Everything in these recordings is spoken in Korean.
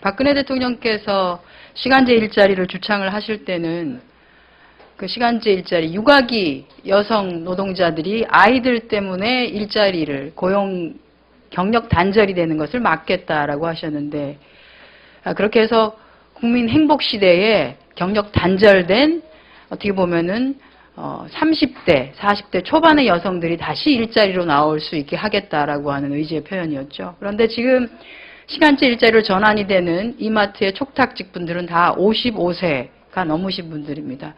박근혜 대통령께서 시간제 일자리를 주창을 하실 때는 그 시간제 일자리 육아기 여성 노동자들이 아이들 때문에 일자리를 고용 경력 단절이 되는 것을 막겠다라고 하셨는데 아, 그렇게 해서 국민 행복 시대에 경력 단절된 어떻게 보면은 어, 30대, 40대 초반의 여성들이 다시 일자리로 나올 수 있게 하겠다라고 하는 의지의 표현이었죠. 그런데 지금 시간제 일자리로 전환이 되는 이마트의 촉탁직 분들은 다 55세가 넘으신 분들입니다.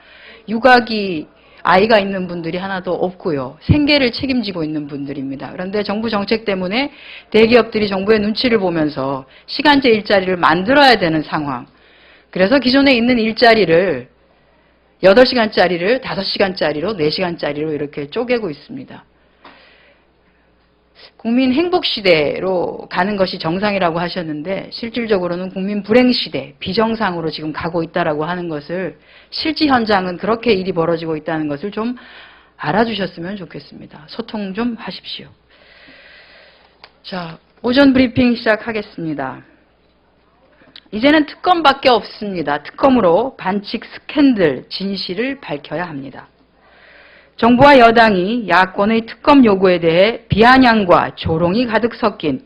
육아기 아이가 있는 분들이 하나도 없고요. 생계를 책임지고 있는 분들입니다. 그런데 정부 정책 때문에 대기업들이 정부의 눈치를 보면서 시간제 일자리를 만들어야 되는 상황. 그래서 기존에 있는 일자리를 8시간짜리를 5시간짜리로 4시간짜리로 이렇게 쪼개고 있습니다. 국민 행복 시대로 가는 것이 정상이라고 하셨는데 실질적으로는 국민 불행 시대, 비정상으로 지금 가고 있다라고 하는 것을 실지 현장은 그렇게 일이 벌어지고 있다는 것을 좀 알아주셨으면 좋겠습니다. 소통 좀 하십시오. 자, 오전 브리핑 시작하겠습니다. 이제는 특검밖에 없습니다. 특검으로 반칙 스캔들 진실을 밝혀야 합니다. 정부와 여당이 야권의 특검 요구에 대해 비아냥과 조롱이 가득 섞인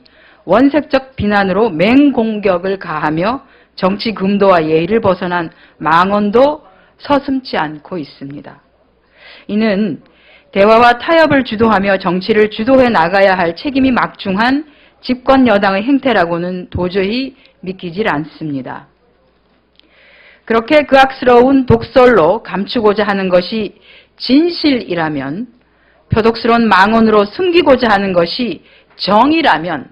원색적 비난으로 맹공격을 가하며 정치 금도와 예의를 벗어난 망언도 서슴지 않고 있습니다. 이는 대화와 타협을 주도하며 정치를 주도해 나가야 할 책임이 막중한 집권 여당의 행태라고는 도저히 믿기질 않습니다. 그렇게 그악스러운 독설로 감추고자 하는 것이 진실이라면 표독스러운 망언으로 숨기고자 하는 것이 정이라면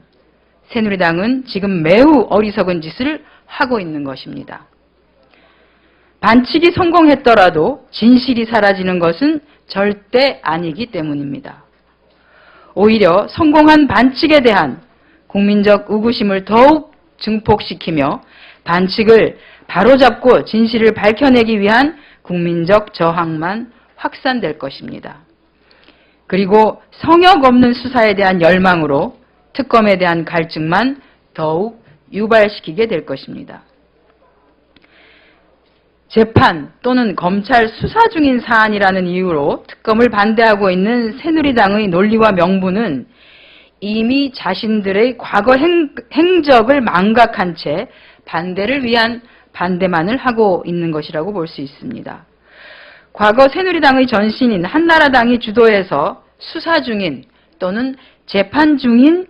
새누리당은 지금 매우 어리석은 짓을 하고 있는 것입니다. 반칙이 성공했더라도 진실이 사라지는 것은 절대 아니기 때문입니다. 오히려 성공한 반칙에 대한 국민적 의구심을 더욱 증폭시키며 반칙을 바로잡고 진실을 밝혀내기 위한 국민적 저항만 확산될 것입니다. 그리고 성역 없는 수사에 대한 열망으로 특검에 대한 갈증만 더욱 유발시키게 될 것입니다. 재판 또는 검찰 수사 중인 사안이라는 이유로 특검을 반대하고 있는 새누리당의 논리와 명분은 이미 자신들의 과거 행, 행적을 망각한 채 반대를 위한 반대만을 하고 있는 것이라고 볼 수 있습니다. 과거 새누리당의 전신인 한나라당이 주도해서 수사 중인 또는 재판 중인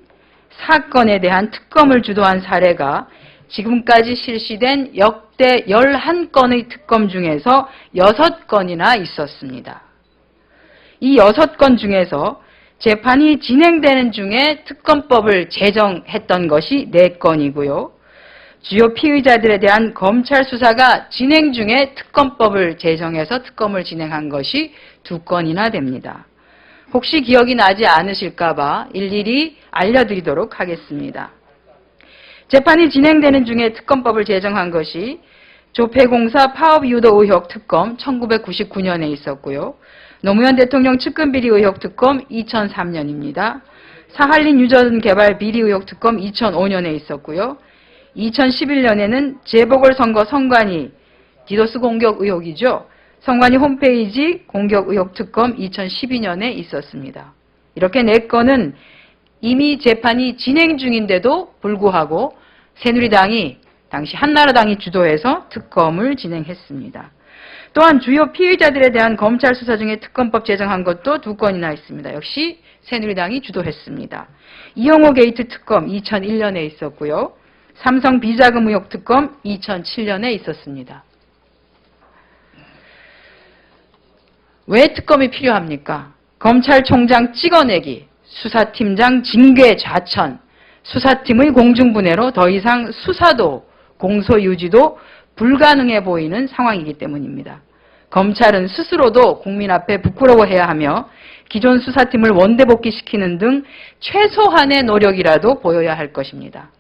사건에 대한 특검을 주도한 사례가 지금까지 실시된 역대 11건의 특검 중에서 6건이나 있었습니다. 이 6건 중에서 재판이 진행되는 중에 특검법을 제정했던 것이 4건이고요. 주요 피의자들에 대한 검찰 수사가 진행 중에 특검법을 제정해서 특검을 진행한 것이 2건이나 됩니다. 혹시 기억이 나지 않으실까봐 일일이 알려드리도록 하겠습니다. 재판이 진행되는 중에 특검법을 제정한 것이 조폐공사 파업유도 의혹 특검 1999년에 있었고요. 노무현 대통령 측근 비리 의혹 특검 2003년입니다. 사할린 유전 개발 비리 의혹 특검 2005년에 있었고요. 2011년에는 재보궐선거 선관위 디도스 공격 의혹이죠. 선관위 홈페이지 공격 의혹 특검 2012년에 있었습니다. 이렇게 네 건은 이미 재판이 진행 중인데도 불구하고 새누리당이 당시 한나라당이 주도해서 특검을 진행했습니다. 또한 주요 피의자들에 대한 검찰 수사 중에 특검법 제정한 것도 두 건이나 있습니다. 역시 새누리당이 주도했습니다. 이영호 게이트 특검 2001년에 있었고요. 삼성 비자금 의혹 특검 2007년에 있었습니다. 왜 특검이 필요합니까? 검찰총장 찍어내기, 수사팀장 징계 좌천, 수사팀의 공중분해로 더 이상 수사도 공소 유지도 불가능해 보이는 상황이기 때문입니다. 검찰은 스스로도 국민 앞에 부끄러워해야 하며 기존 수사팀을 원대복귀시키는 등 최소한의 노력이라도 보여야 할 것입니다.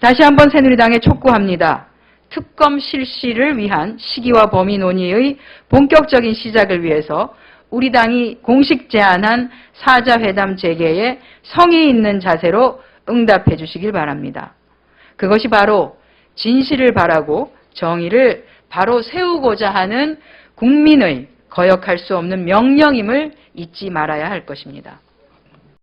다시 한번 새누리당에 촉구합니다. 특검 실시를 위한 시기와 범위 논의의 본격적인 시작을 위해서 우리 당이 공식 제안한 사자회담 재개에 성의 있는 자세로 응답해 주시길 바랍니다. 그것이 바로 진실을 바라고 정의를 바로 세우고자 하는 국민의 거역할 수 없는 명령임을 잊지 말아야 할 것입니다.